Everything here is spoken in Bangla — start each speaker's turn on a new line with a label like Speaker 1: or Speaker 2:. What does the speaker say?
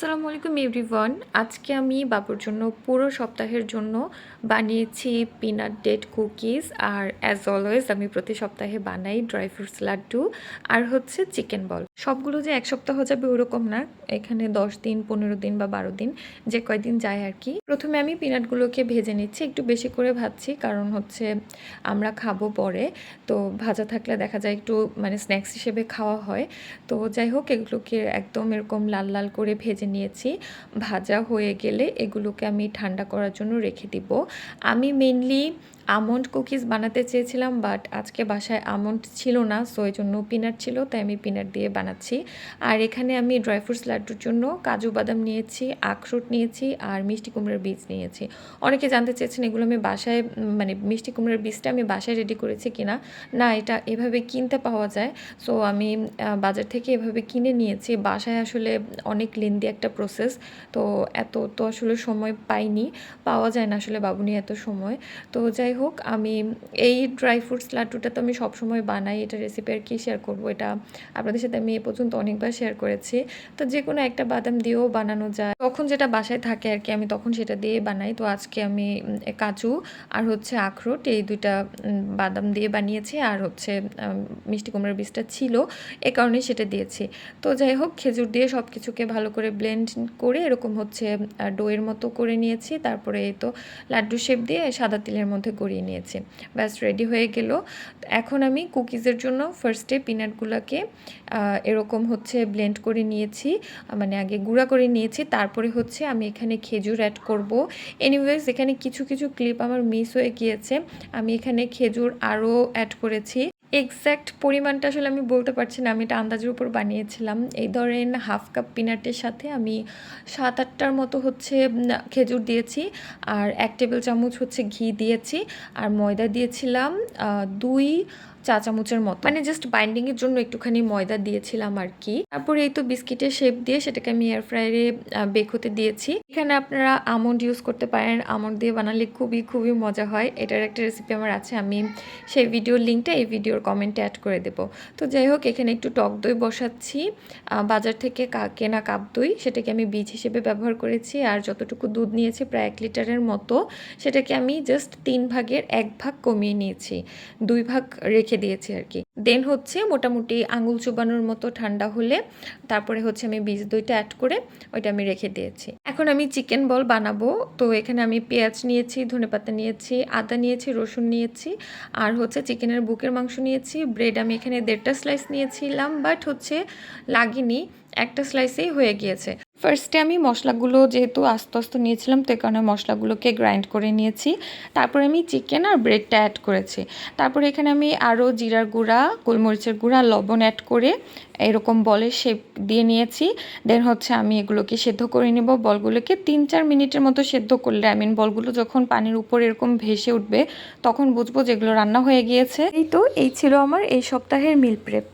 Speaker 1: আসসালামু আলাইকুম এভরিওয়ান আজকে আমি বাবুর জন্য পুরো সপ্তাহের জন্য বানিয়েছি পিনাট ডেট কুকিজ আর অ্যাজ অলওয়েজ আমি প্রতি সপ্তাহে বানাই ড্রাই ফ্রুটস লাড্ডু আর হচ্ছে চিকেন বল সবগুলো যে এক সপ্তাহ যাবে ওরকম না, এখানে দশ দিন, পনেরো দিন বা বারো দিন যে কয়দিন যায় আর কি। প্রথমে আমি পিনাটগুলোকে ভেজে নিচ্ছি, একটু বেশি করে ভাজছি কারণ হচ্ছে আমরা খাব পরে, তো ভাজা থাকলে দেখা যায় একটু মানে স্ন্যাক্স হিসেবে খাওয়া হয়। তো যাই হোক, এগুলোকে একদম এরকম লাল লাল করে ভেজে নিয়েছি। ভাজা হয়ে গেলে এগুলোকে আমি ঠান্ডা করার জন্য রেখে দিব। আমি মেনলি আমন্ড কুকিজ বানাতে চেয়েছিলাম বাট আজকে বাসায় আমন্ড ছিল না সো এই জন্য পিনাট ছিল, তাই আমি পিনাট দিয়ে বানাচ্ছি। আর এখানে আমি ড্রাই ফ্রুটস লাড্ডুর জন্য কাজু বাদাম নিয়েছি, আখরোট নিয়েছি, আর মিষ্টি কুমড়ার বীজ নিয়েছি। অনেকে জানতে চেয়েছেন এগুলো আমি বাসায় মানে মিষ্টি কুমড়ার বীজটা আমি বাসায় রেডি করেছি কিনা। না, এটা এভাবে কিনতে পাওয়া যায় সো আমি বাজার থেকে এভাবে কিনে নিয়েছি। বাসায় আসলে অনেক লেন্দি একটা প্রসেস তো এত তো আসলে সময় পাইনি। পাওয়া যায় না আসলে বাবুনি এত সময়। তো যাই হোক, আমি এই ড্রাই ফ্রুটস লাড্ডুটা তো আমি সবসময় বানাই। এটা রেসিপি আর কি শেয়ার করব? এটা আপনাদের সাথে আমি এ পর্যন্ত অনেকবার শেয়ার করেছি। তো যে কোনো একটা বাদাম দিয়েও বানানো যায়। তখন যেটা বাসায় থাকে আর কি, আমি তখন সেটা দিয়ে বানাই। তো আজকে আমি কাজু আর হচ্ছে আখরোট, এই দুইটা বাদাম দিয়ে বানিয়েছি। আর হচ্ছে মিষ্টি কুমড়ার বীজটা ছিল, এ কারণে সেটা দিয়েছি। তো যাই হোক, খেজুর দিয়ে সব কিছুকে ভালো করে ব্লেন্ড করে এরকম হচ্ছে ডোয়ের মতো করে নিয়েছি। তারপরে এই তো লাড্ডু শেপ দিয়ে সাদা তিলের মধ্যে গড়িয়ে নিয়েছি। ব্যাস রেডি হয়ে গেল। এখন আমি কুকিজের জন্য ফার্স্টে পিনাটগুলোকে এরকম হচ্ছে ব্লেন্ড করে নিয়েছি। মানে আগে গুঁড়া করে নিয়েছি। তারপরে হচ্ছে আমি এখানে খেজুর অ্যাড করব। এনিওয়েজ এখানে কিছু কিছু ক্লিপ আমার মিস হয়ে গিয়েছে। আমি এখানে খেজুর আরও অ্যাড করেছি। এক্স্যাক্ট পরিমাণটা আসলে আমি বলতে পারছি না। আমি এটা আন্দাজের উপর বানিয়েছিলাম। এই ধরেন হাফ কাপ পিনাটের সাথে আমি সাত আটটার মতো হচ্ছে খেজুর দিয়েছি আর এক টেবিল চামচ হচ্ছে ঘি দিয়েছি। আর ময়দা দিয়েছিলাম দুই চা চামচের মতো। মানে জাস্ট বাইন্ডিংয়ের জন্য একটুখানি ময়দা দিয়েছিলাম আর কি। তারপরে এই তো বিস্কিটের শেপ দিয়ে সেটাকে আমি এয়ার ফ্রায়ারে বেক হতে দিয়েছি। এখানে আপনারা আমন্ড ইউজ করতে পারেন। আমন্ড দিয়ে বানালে খুবই খুবই মজা হয়। এটার একটা রেসিপি আমার আছে। আমি সেই ভিডিওর লিঙ্কটা এই ভিডিওর কমেন্টে অ্যাড করে দেবো। তো যাই হোক, এখানে একটু টক দই বসাচ্ছি। বাজার থেকে কেনা কাপ দই, সেটাকে আমি বীজ হিসেবে ব্যবহার করেছি। আর যতটুকু দুধ নিয়েছি, প্রায় এক লিটারের মতো, সেটাকে আমি জাস্ট তিন ভাগের এক ভাগ কমিয়ে নিয়েছি। দুই ভাগ রেখে দিয়েছি আর কি। দেন হচ্ছে মোটামুটি আঙুল চুবানোর মতো ঠান্ডা হলে তারপরে হচ্ছে আমি বীজ দইটা অ্যাড করে ওইটা আমি রেখে দিয়েছি। এখন আমি চিকেন বল বানাবো। তো এখানে আমি পেঁয়াজ নিয়েছি, ধনেপাতা নিয়েছি, আদা নিয়েছি, রসুন নিয়েছি আর হচ্ছে চিকেনের বুকের মাংস নিয়েছি। ব্রেড আমি এখানে দেড়টা স্লাইস নিয়েছিলাম বাট হচ্ছে লাগেনি, একটা স্লাইসেই হয়ে গিয়েছে। ফার্স্টে আমি মশলাগুলো যেহেতু আস্তে আস্তে নিয়েছিলাম, তো কারণে মশলাগুলোকে গ্রাইন্ড করে নিয়েছি। তারপরে আমি চিকেন আর ব্রেডটা অ্যাড করেছি। তারপরে এখানে আমি আরও জিরার গুঁড়া, গোলমরিচের গুঁড়া, লবণ অ্যাড করে এরকম বলের শেপ দিয়ে নিয়েছি। দেন হচ্ছে আমি এগুলোকে সেদ্ধ করে নেব। বলগুলোকে তিন চার মিনিটের মতো সেদ্ধ করলে আই মিন বলগুলো যখন পানির উপর এরকম ভেসে উঠবে, তখন বুঝব যেগুলো রান্না হয়ে গিয়েছে। এই তো, এই ছিল আমার এই সপ্তাহের মিল প্রেপ